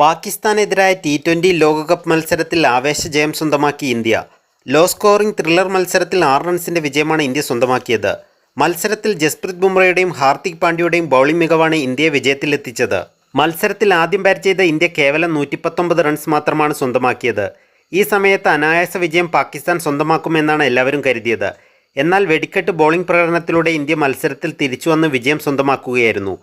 പാകിസ്ഥാനെതിരായ T twenty ലോകകപ്പ് മത്സരത്തിൽ ആവേശ ജയം സ്വന്തമാക്കി ഇന്ത്യ. ലോ സ്കോറിംഗ് ത്രില്ലർ മത്സരത്തിൽ ആറ് റൺസിന്റെ വിജയമാണ് ഇന്ത്യ സ്വന്തമാക്കിയത്. മത്സരത്തിൽ ജസ്പ്രീത് ബുംറയുടെയും ഹാർദിക് പാണ്ഡ്യയുടെയും ബൗളിംഗ് മികവാണ് ഇന്ത്യയെ വിജയത്തിലെത്തിച്ചത്. മത്സരത്തിൽ ആദ്യം ബാറ്റ് ചെയ്ത ഇന്ത്യ കേവലം നൂറ്റി പത്തൊമ്പത് റൺസ് മാത്രമാണ് സ്വന്തമാക്കിയത്. ഈ സമയത്ത് അനായാസ വിജയം പാകിസ്ഥാൻ സ്വന്തമാക്കുമെന്നാണ് എല്ലാവരും കരുതിയത്. എന്നാൽ വെടിക്കെട്ട് ബോളിംഗ് പ്രകടനത്തിലൂടെ ഇന്ത്യ മത്സരത്തിൽ തിരിച്ചുവന്ന് വിജയം സ്വന്തമാക്കുകയായിരുന്നു.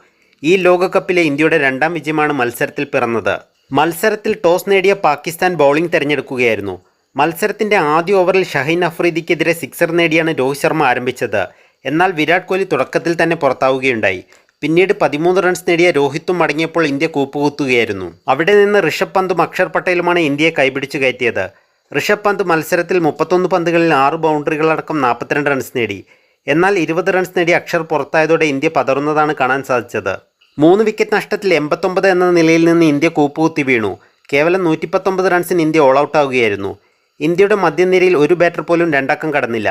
ഈ ലോകകപ്പിലെ ഇന്ത്യയുടെ രണ്ടാം വിജയമാണ് മത്സരത്തിൽ പിറന്നത്. മത്സരത്തിൽ ടോസ് നേടിയ പാകിസ്ഥാൻ ബൗളിംഗ് തിരഞ്ഞെടുക്കുകയായിരുന്നു. മത്സരത്തിന്റെ ആദ്യ ഓവറിൽ ഷഹീൻ അഫ്രീദിക്കെതിരെ സിക്സർ നേടിയാണ് രോഹിത് ശർമ്മ ആരംഭിച്ചത്. എന്നാൽ വിരാട് കോഹ്ലി തുടക്കത്തിൽ തന്നെ പുറത്താവുകയുണ്ടായി. പിന്നീട് പതിമൂന്ന് റൺസ് നേടിയ രോഹിത്തും മടങ്ങിയപ്പോൾ ഇന്ത്യ കൂപ്പുകുത്തുകയായിരുന്നു. അവിടെ നിന്ന് ഋഷഭ് പന്തും അക്ഷർ പട്ടേലുമാണ് ഇന്ത്യയെ കൈപിടിച്ചു കയറ്റിയത്. ഋഷഭ് പന്ത് മത്സരത്തിൽ മുപ്പത്തൊന്ന് പന്തുകളിൽ ആറ് ബൗണ്ടറികളടക്കം നാൽപ്പത്തിരണ്ട് റൺസ് നേടി. എന്നാൽ ഇരുപത് റൺസ് നേടി അക്ഷർ പുറത്തായതോടെ ഇന്ത്യ പതറുന്നതാണ് കാണാൻ സാധിച്ചത്. മൂന്ന് വിക്കറ്റ് നഷ്ടത്തിൽ എൺപത്തൊമ്പത് എന്ന നിലയിൽ നിന്ന് ഇന്ത്യ കൂപ്പുകുത്തി വീണു. കേവലം നൂറ്റി പത്തൊമ്പത് റൺസിന് ഇന്ത്യ ഓൾ ഔട്ട് ആവുകയായിരുന്നു. ഇന്ത്യയുടെ മധ്യനിരയിൽ ഒരു ബാറ്റർ പോലും രണ്ടക്കം കടന്നില്ല.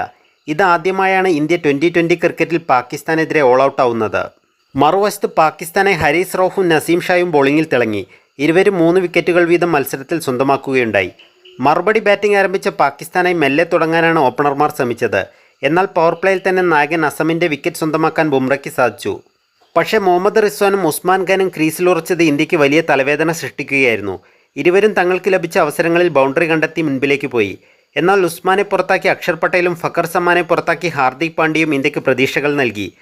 ഇതാദ്യമായാണ് ഇന്ത്യ ട്വന്റി ട്വന്റി ക്രിക്കറ്റിൽ പാകിസ്ഥാനെതിരെ ഓൾ ഔട്ട് ആവുന്നത്. മറുവശത്ത് പാകിസ്ഥാനെ ഹരീസ് റോഫും നസീം ഷായും ബോളിങ്ങിൽ തിളങ്ങി. ഇരുവരും മൂന്ന് വിക്കറ്റുകൾ വീതം മത്സരത്തിൽ സ്വന്തമാക്കുകയുണ്ടായി. മറുപടി ബാറ്റിംഗ് ആരംഭിച്ച പാകിസ്ഥാനായി മെല്ലെ തുടങ്ങാനാണ് ഓപ്പണർമാർ ശ്രമിച്ചത്. എന്നാൽ പവർ പ്ലേയിൽ തന്നെ നായകൻ അസമിന്റെ വിക്കറ്റ് സ്വന്തമാക്കാൻ ബുംറയ്ക്ക് സാധിച്ചു. പക്ഷേ മുഹമ്മദ് റിസ്വാനും ഉസ്മാൻ ഖാനും ക്രീസിലുറച്ചത് ഇന്ത്യയ്ക്ക് വലിയ തലവേദന സൃഷ്ടിക്കുകയായിരുന്നു. ഇരുവരും തങ്ങൾക്ക് ലഭിച്ച അവസരങ്ങളിൽ ബൗണ്ടറി കണ്ടെത്തി മുൻപിലേക്ക് പോയി. എന്നാൽ ഉസ്മാനെ പുറത്താക്കി അക്ഷർ പട്ടേലും ഫക്കർ സമ്മാനെ പുറത്താക്കി ഹാർദിക് പാണ്ഡ്യയും ഇന്ത്യയ്ക്ക് പ്രതീക്ഷകൾ നൽകി.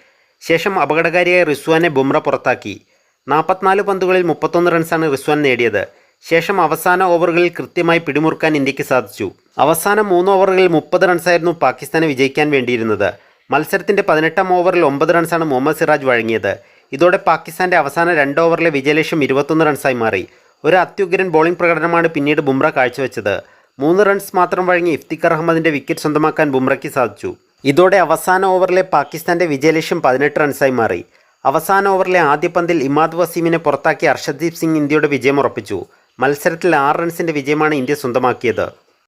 ശേഷം അപകടകാരിയായ റിസ്വാനെ ബുംറ പുറത്താക്കി. നാൽപ്പത്തിനാല് പന്തുകളിൽ മുപ്പത്തൊന്ന് റൺസാണ് റിസ്വാൻ നേടിയത്. ശേഷം അവസാന ഓവറുകളിൽ കൃത്യമായി പിടിമുറുക്കാൻ ഇന്ത്യയ്ക്ക് സാധിച്ചു. അവസാന മൂന്ന് ഓവറുകളിൽ മുപ്പത് റൺസായിരുന്നു പാകിസ്ഥാനെ വിജയിക്കാൻ വേണ്ടിയിരുന്നത്. മത്സരത്തിന്റെ പതിനെട്ടാം ഓവറിൽ ഒമ്പത് റൺസാണ് മുഹമ്മദ് സിറാജ് വഴങ്ങിയത്. ഇതോടെ പാകിസ്ഥാന്റെ അവസാന രണ്ട് ഓവറിലെ വിജയലക്ഷ്യം ഇരുപത്തൊന്ന് റൺസായി മാറി. ഒരു അത്യുഗ്രൻ ബോളിംഗ് പ്രകടനമാണ് പിന്നീട് ബുംറ കാഴ്ചവെച്ചത്. മൂന്ന് റൺസ് മാത്രം വഴങ്ങി ഇഫ്തിഖർ അഹമ്മദിന്റെ വിക്കറ്റ് സ്വന്തമാക്കാൻ ബുംറയ്ക്ക് സാധിച്ചു. ഇതോടെ അവസാന ഓവറിലെ പാകിസ്ഥാന്റെ വിജയലക്ഷ്യം പതിനെട്ട് റൺസായി മാറി. അവസാന ഓവറിലെ ആദ്യ പന്തിൽ ഇമാദ് വസീമിനെ പുറത്താക്കി അർഷദ്ദീപ് സിംഗ് ഇന്ത്യയുടെ വിജയം ഉറപ്പിച്ചു. മത്സരത്തിൽ ആറ് റൺസിന്റെ വിജയമാണ് ഇന്ത്യ സ്വന്തമാക്കിയത്.